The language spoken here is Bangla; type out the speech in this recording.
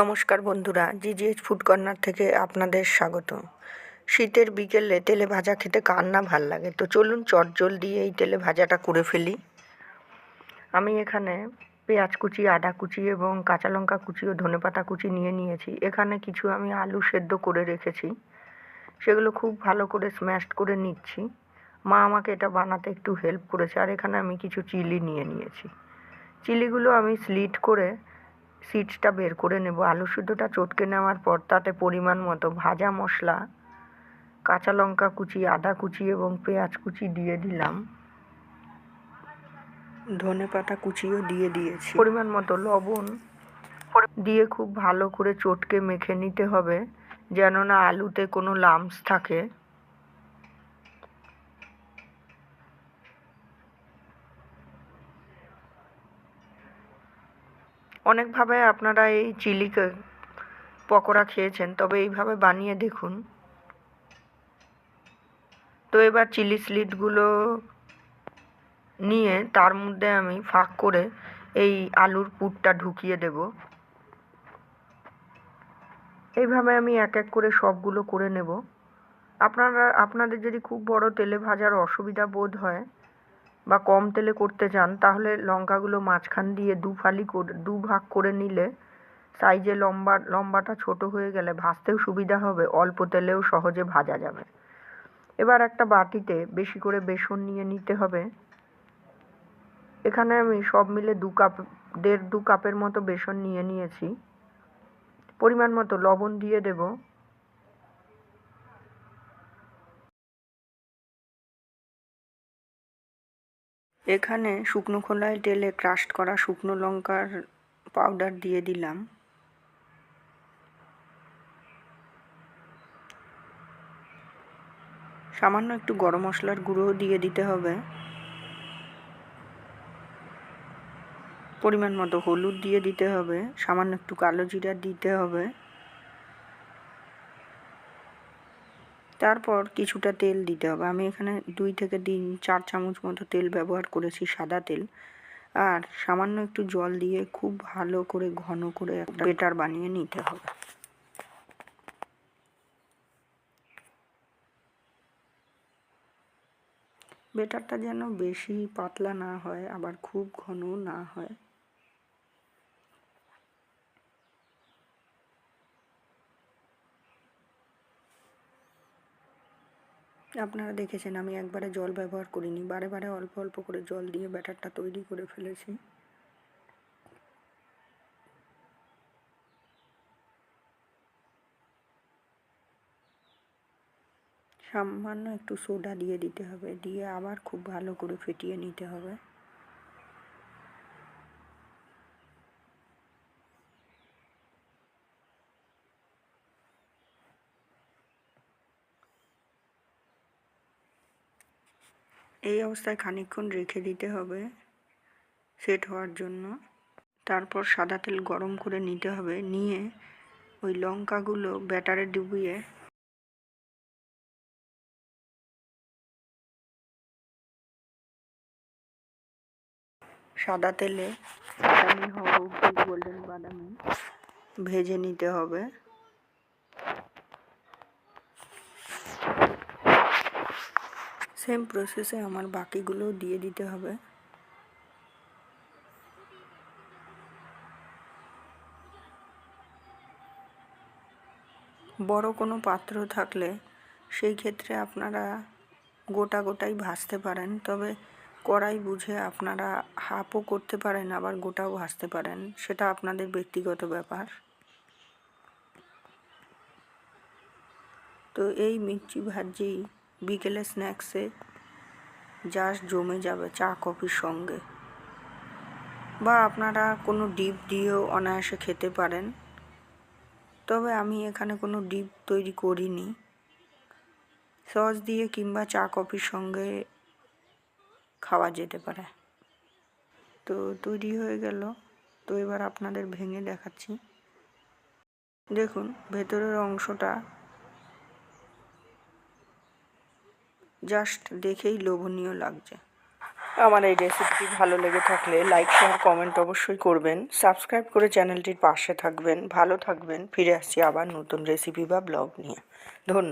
নমস্কার বন্ধুরা, জিজিএইচ ফুড কর্নার থেকে আপনাদের স্বাগত শীতের বিকেলে তেলে ভাজা খেতে কার না ভালো লাগে? তো চলুন চট দিয়ে এই তেলে ভাজাটা করে ফেলি। আমি এখানে পেঁয়াজ কুচি, আদা কুচি এবং কাঁচা লঙ্কা কুচি ও ধনেপাতা কুচি নিয়ে নিয়েছি। এখানে কিছু আমি আলু সেদ্ধ করে রেখেছি। সেগুলো খুব ভালো করে স্ম্যাশ করে নিচ্ছি। মা আমাকে এটা বানাতে একটু হেল্প করেছে। আর এখানে আমি কিছু চিলি নিয়ে নিয়েছি। চিলিগুলো আমি স্লিট করে সিডসটা বের করে নেব। আলু সিদ্ধটা চটকে নেওয়ার পর তাতে পরিমাণ মতো ভাজা মশলা, কাঁচা লঙ্কা কুচি, আদা কুচি এবং পেঁয়াজ কুচি দিয়ে দিলাম। ধনে পাতা কুচিও দিয়ে দিয়েছি। পরিমাণ মতো লবণ দিয়ে খুব ভালো করে চটকে মেখে নিতে হবে, যেন না আলুতে কোনো লামস থাকে। অনেকভাবে আপনারা এই চিলি পকোড়া খেয়েছেন, তবে এইভাবে বানিয়ে দেখুন। তো এবার চিলি স্লিটগুলো নিয়ে তার মধ্যে আমি ফাঁক করে এই আলুর পুরটা ঢুকিয়ে দেব। এইভাবে আমি এক এক করে সবগুলো করে নেব। আপনারা, আপনাদের যদি খুব বড় তেলে ভাজার অসুবিধা বোধ হয় বা কম তেলে করতে চান, তাহলে লঙ্কাগুলো মাঝখান দিয়ে দু ফালি করে, দু ভাগ করে নিলে সাইজে লম্বা, লম্বাটা ছোট হয়ে গেলে ভাজতেও সুবিধা হবে, অল্প তেলেও সহজে ভাজা যাবে। এবার একটা বাটিতে বেশি করে বেসন নিয়ে নিতে হবে। এখানে আমি সব মিলে দু কাপ, দেড় দু কাপের মতো বেসন নিয়ে নিয়েছি। পরিমাণ মতো লবণ দিয়ে দেবো। এখানে শুকনো খোলায় তেলে ক্রাস্ট করা শুকনো লঙ্কার পাউডার দিয়ে দিলাম। সামান্য একটু গরম মশলার গুঁড়ো দিয়ে দিতে হবে। পরিমাণ মতো হলুদ দিয়ে দিতে হবে, সামান্য একটু কালো জিরা দিতে হবে। তারপর কিছুটা তেল দিতে হবে। আমি এখানে দুই থেকে তিন, চার চামচ মতো তেল ব্যবহার করেছি, সাদা তেল। আর সামান্য একটু জল দিয়ে খুব ভালো করে ঘন করে একটা বেটার বানিয়ে নিতে হবে। বেটারটা যেন বেশি পাতলা না হয়, আবার খুব ঘন না হয়। আপনারা দেখেছেন আমি একবারে জল ব্যবহার করিনি। বারে বারে অল্প অল্প করে জল দিয়ে ব্যাটারটা তৈরি করে ফেলেছি। সামান্য একটু সোডা দিয়ে দিতে হবে, দিয়ে আবার খুব ভালো করে ফেটিয়ে নিতে হবে। এই অবস্থায় খানিকক্ষণ রেখে দিতে হবে সেট হওয়ার জন্য। তারপর সাদা তেল গরম করে নিতে হবে। নিয়ে ওই লঙ্কাগুলো ব্যাটারে ডুবিয়ে সাদা তেলে বাদামি গোল্ডেন বাদামি ভেজে নিতে হবে। সেম প্রসেসে আমার বাকিগুলো দিয়ে দিতে হবে। বড় কোনো পাত্র থাকলে সেই ক্ষেত্রে আপনারা গোটা গোটাই ভাজতে পারেন, তবে কড়াই বুঝে আপনারা হাফও করতে পারেন, আবার গোটাও ভাজতে পারেন, সেটা আপনাদের ব্যক্তিগত ব্যাপার। তো এই মির্চি ভাজি বিকেলে স্ন্যাক্সে জাস্ট জমে যাবে চা, কফির সঙ্গে। বা আপনারা কোনো ডিপ দিয়েও অনায়াসে খেতে পারেন। তবে আমি এখানে কোনো ডিপ তৈরি করিনি। সস দিয়ে কিংবা চা, কফির সঙ্গে খাওয়া যেতে পারে। তো তৈরি হয়ে গেল। তো এবার আপনাদের ভেঙে দেখাচ্ছি। দেখুন, ভেতরের অংশটা জাস্ট দেখেই লোভনীয় লাগছে। আমার এই রেসিপিটি ভালো লেগে থাকলে লাইক শেয়ার কমেন্ট অবশ্যই করবেন। সাবস্ক্রাইব করে চ্যানেলটির পাশে থাকবেন। ভালো থাকবেন। ফিরে আসছি আবার নতুন রেসিপি বা ব্লগ নিয়ে। ধন্যবাদ।